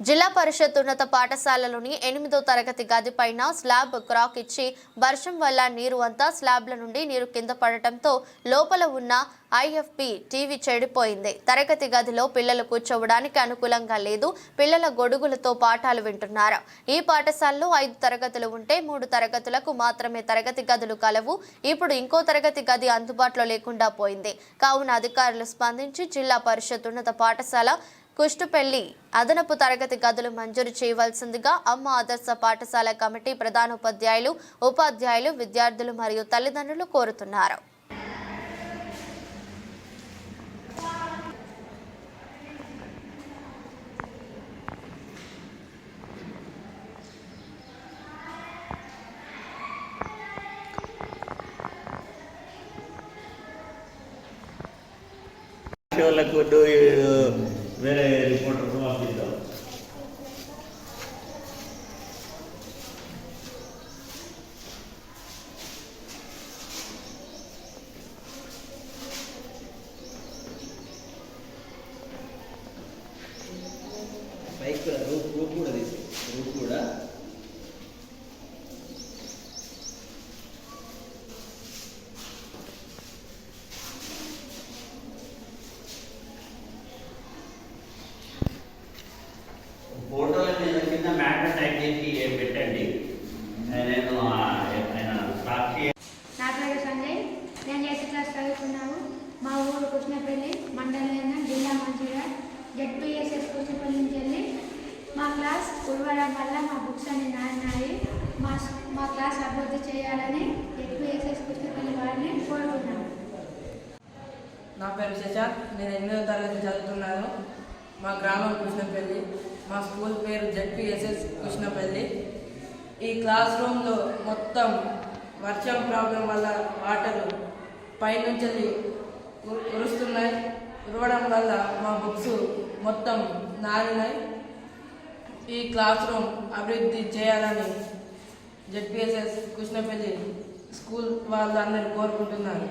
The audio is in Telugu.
జిల్లా పరిషత్ ఉన్నత పాఠశాలలోని ఎనిమిదో తరగతి గది పైన స్లాబ్ క్రాక్ ఇచ్చి వర్షం వల్ల నీరు అంతా స్లాబ్ల నుండి నీరు కింద పడటంతో లోపల ఉన్న ఐఎఫ్పి టీవీ చెడిపోయింది. తరగతి గదిలో పిల్లలు కూర్చోవడానికి అనుకూలంగా లేదు. పిల్లల గొడుగులతో పాఠాలు వింటున్నారు. ఈ పాఠశాలలో ఐదు తరగతులు ఉంటే మూడు తరగతులకు మాత్రమే తరగతి గదులు కలవు. ఇప్పుడు ఇంకో తరగతి గది అందుబాటులో లేకుండా పోయింది. కావున అధికారులు స్పందించి జిల్లా పరిషత్ ఉన్నత పాఠశాల కుష్టుపెళ్ళి అదనపు తరగతి గదులు మంజూరు చేయవలసిందిగా అమ్మ ఆదర్శ పాఠశాల కమిటీ ప్రధానోపాధ్యాయులు ఉపాధ్యాయులు విద్యార్థులు మరియు తల్లిదండ్రులు కోరుతున్నారు. వాళ్ళకు వేరే రిపోర్టర్ పంపిద్దాం బైక్ కూడా రూప్ రూప్ కూడా తీసి రూప్ కూడా. నా పేరు సంజయ్. నేను ఎయిత్ క్లాస్ చదువుతున్నాము మా ఊరు కృష్ణపల్లి మండలం జిల్లా మంచిర్యాల. జెడ్పీఎస్ఎస్ కృష్ణపల్లి నుంచి వెళ్ళి మా క్లాస్ ఉడవడం వల్ల మా బుక్స్ అన్ని నాన్నాయి మా మా క్లాస్ అభివృద్ధి చేయాలని జెడ్పీఎస్ఎస్ కృష్ణపల్లి వారిని కోరుకున్నాను నా పేరు శశాంత్ నేను ఎనిమిదవ తరగతి చదువుతున్నాను. మా గ్రామం కృష్ణపల్లి. మా స్కూల్ పేరు జెడ్పిఎస్ఎస్ కృష్ణపల్లి. ఈ క్లాస్ రూమ్లో మొత్తం వర్షం ప్రాబ్లం వల్ల వాటర్ పైనుంచి కురుస్తున్నాయి. ఉరవడం వల్ల మా బుక్స్ మొత్తం నారినాయి. ఈ క్లాస్ రూమ్ అభివృద్ధి చేయాలని జెడ్పిఎస్ఎస్ కృష్ణపల్లి స్కూల్ వాళ్ళందరూ కోరుకుంటున్నారు.